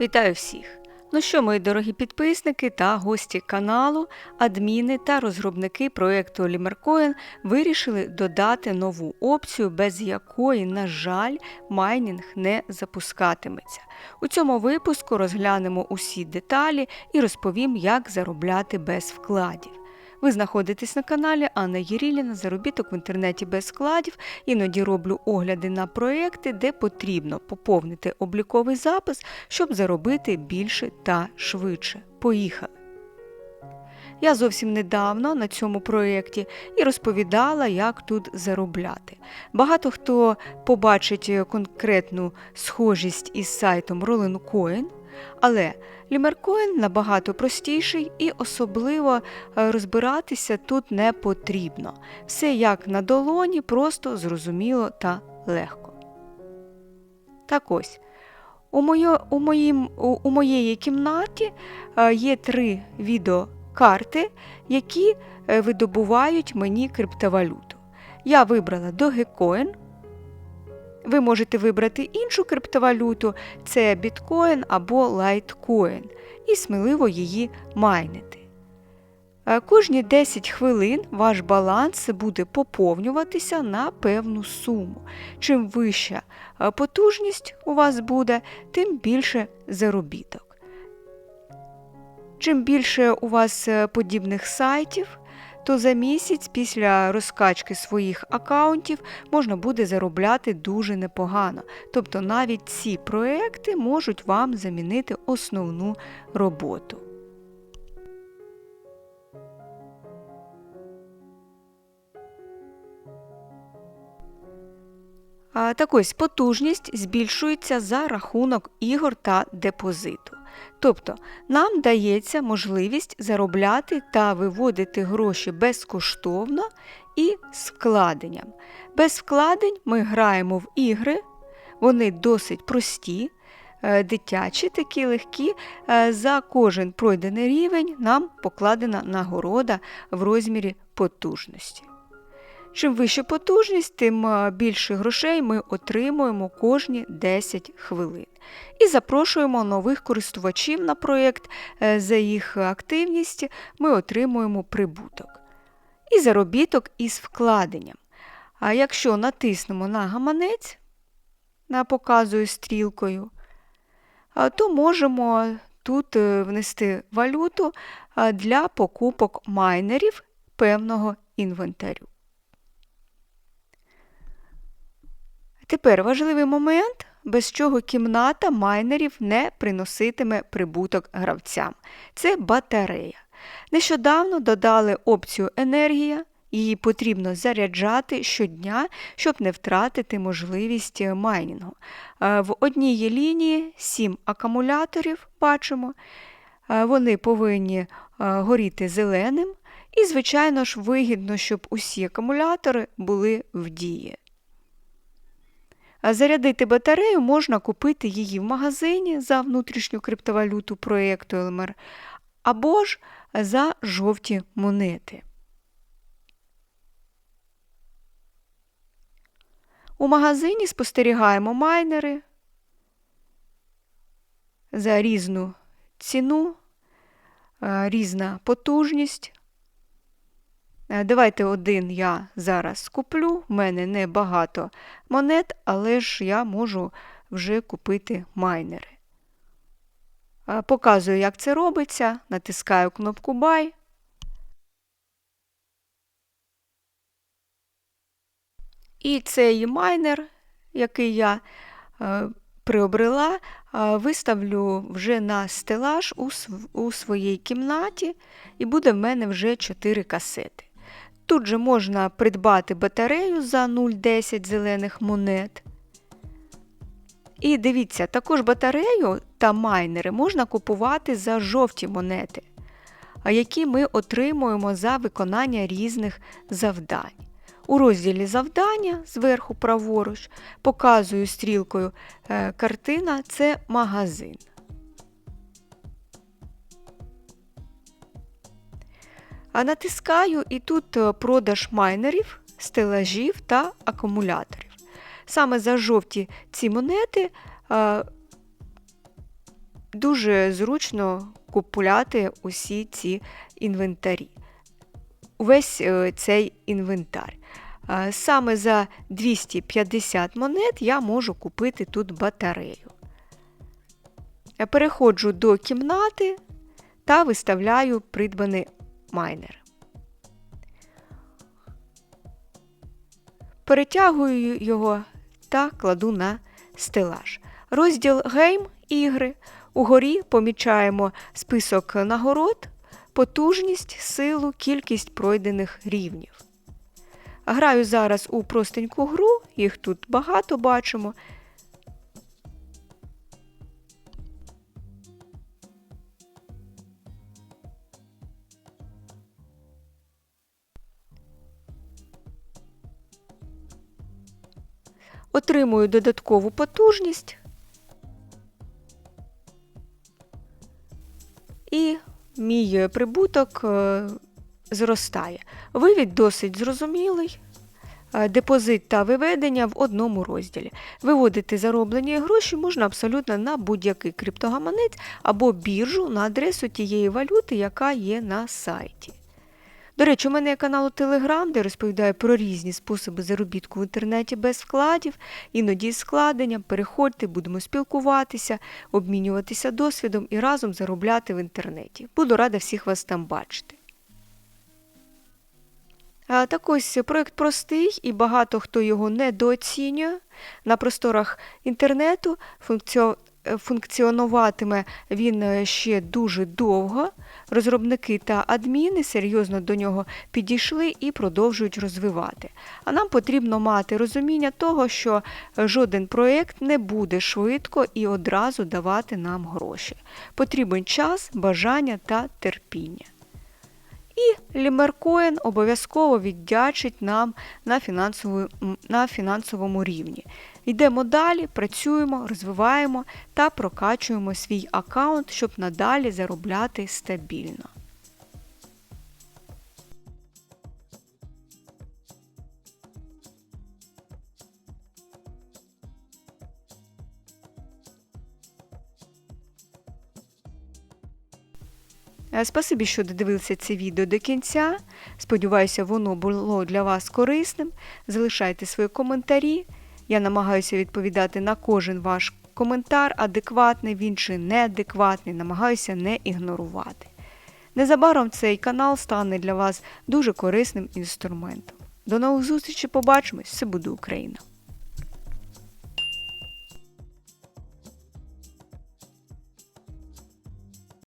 Вітаю всіх! Ну що, мої дорогі підписники та гості каналу, адміни та розробники проєкту Limercoin вирішили додати нову опцію, без якої, на жаль, майнінг не запускатиметься. У цьому випуску розглянемо усі деталі і розповім, як заробляти без вкладів. Ви знаходитесь на каналі Анна Єріліна, заробіток в інтернеті без складів. Іноді роблю огляди на проекти, де потрібно поповнити обліковий запис, щоб заробити більше та швидше. Поїхали! Я зовсім недавно на цьому проєкті і розповідала, як тут заробляти. Багато хто побачить конкретну схожість із сайтом Rolling Coin, але Лімеркоін набагато простіший і особливо е, розбиратися тут не потрібно. Все як на долоні, просто зрозуміло та легко. Так ось, у, моє, у, моїм, у, у моєї кімнаті е, є три відеокарти, які е, видобувають мені криптовалюту. Я вибрала Dogecoin, ви можете вибрати іншу криптовалюту, це біткоін або лайткоін, і сміливо її майнити. Е, Кожні 10 хвилин ваш баланс буде поповнюватися на певну суму. Чим вища е, потужність у вас буде, тим більше заробіток. Чим більше у вас е, подібних сайтів, то за місяць після розкачки своїх аккаунтів можна буде заробляти дуже непогано. Тобто навіть ці проекти можуть вам замінити основну роботу. Так ось потужність збільшується за рахунок ігор та депозиту. Тобто нам дається можливість заробляти та виводити гроші безкоштовно і з вкладенням. Без вкладень ми граємо в ігри, вони досить прості, е, дитячі, такі легкі. Е, За кожен пройдений рівень нам покладена нагорода в розмірі потужності. Чим вища потужність, тим е, більше грошей ми отримуємо кожні 10 хвилин. І запрошуємо нових користувачів на проєкт. Е, За їх активність ми отримуємо прибуток. І заробіток із вкладенням. А якщо натиснемо на гаманець, на показую стрілкою, то можемо тут е, внести валюту для покупок майнерів певного інвентарю. Тепер важливий момент, без чого кімната майнерів не приноситиме прибуток гравцям. Це батарея. Нещодавно додали опцію енергія, її потрібно заряджати щодня, щоб не втратити можливість майнінгу. Е, В одній лінії 7 акумуляторів бачимо. Е, Вони повинні е, горіти зеленим. І, звичайно ж, вигідно, щоб усі акумулятори були в дії. Зарядити батарею можна купити її в магазині за внутрішню криптовалюту проєкту LMR або ж за жовті монети. У магазині спостерігаємо майнери за різну ціну, різна потужність. Е, Давайте один я зараз куплю. В мене не багато монет, але ж я можу вже купити майнери. Е, Показую, як це робиться. Натискаю кнопку Buy. І цей майнер, який я е, приобрела, виставлю вже на стелаж у своїй кімнаті, і буде в мене вже 4 касети. Тут же можна придбати батарею за 0,10 зелених монет. І дивіться, також батарею та майнери можна купувати за жовті монети, які ми отримуємо за виконання різних завдань. У розділі завдання зверху праворуч показую стрілкою е, картина це магазин. А натискаю і тут е, продаж майнерів, стелажів та акумуляторів. Саме за жовті ці монети е, дуже зручно купуляти усі ці інвентарі. Увесь е, цей інвентар. Саме за 250 монет я можу купити тут батарею. Переходжу до кімнати та виставляю придбаний майнер. Перетягую його та кладу на стелаж. Розділ гейм ігри. Угорі помічаємо список нагород, потужність, силу, кількість пройдених рівнів. Граю зараз у простеньку гру, їх тут багато бачимо. Отримую додаткову потужність і мій прибуток е, зростає. Вивід досить зрозумілий. Е, Депозит та виведення в одному розділі. Виводити зароблені гроші можна абсолютно на будь-який криптогаманець або біржу на адресу тієї валюти, яка є на сайті. До речі, у мене є канал у Telegram, де розповідаю про різні способи заробітку в інтернеті без вкладів, іноді з складенням. Переходьте, будемо спілкуватися, обмінюватися досвідом і разом заробляти в інтернеті. Буду рада всіх вас там бачити. Так ось проєкт простий і багато хто його недооцінює. На просторах інтернету функціонуватиме він е, ще дуже довго. Розробники та адміни серйозно до нього підійшли і продовжують розвивати. А нам потрібно мати розуміння того, що жоден проєкт не буде швидко і одразу давати нам гроші. Потрібен час, бажання та терпіння. І Лімеркоін обов'язково віддячить нам на, на фінансовому рівні. Йдемо далі, працюємо, розвиваємо та прокачуємо свій аккаунт, щоб надалі заробляти стабільно. Е, Спасибі, що додивилися це відео до кінця. Сподіваюся, воно було для вас корисним. Залишайте свої коментарі. Я намагаюся відповідати на кожен ваш коментар, адекватний він чи неадекватний, намагаюся не ігнорувати. Незабаром цей канал стане для вас дуже корисним інструментом. До нових зустрічей, побачимось! Все буде Україна!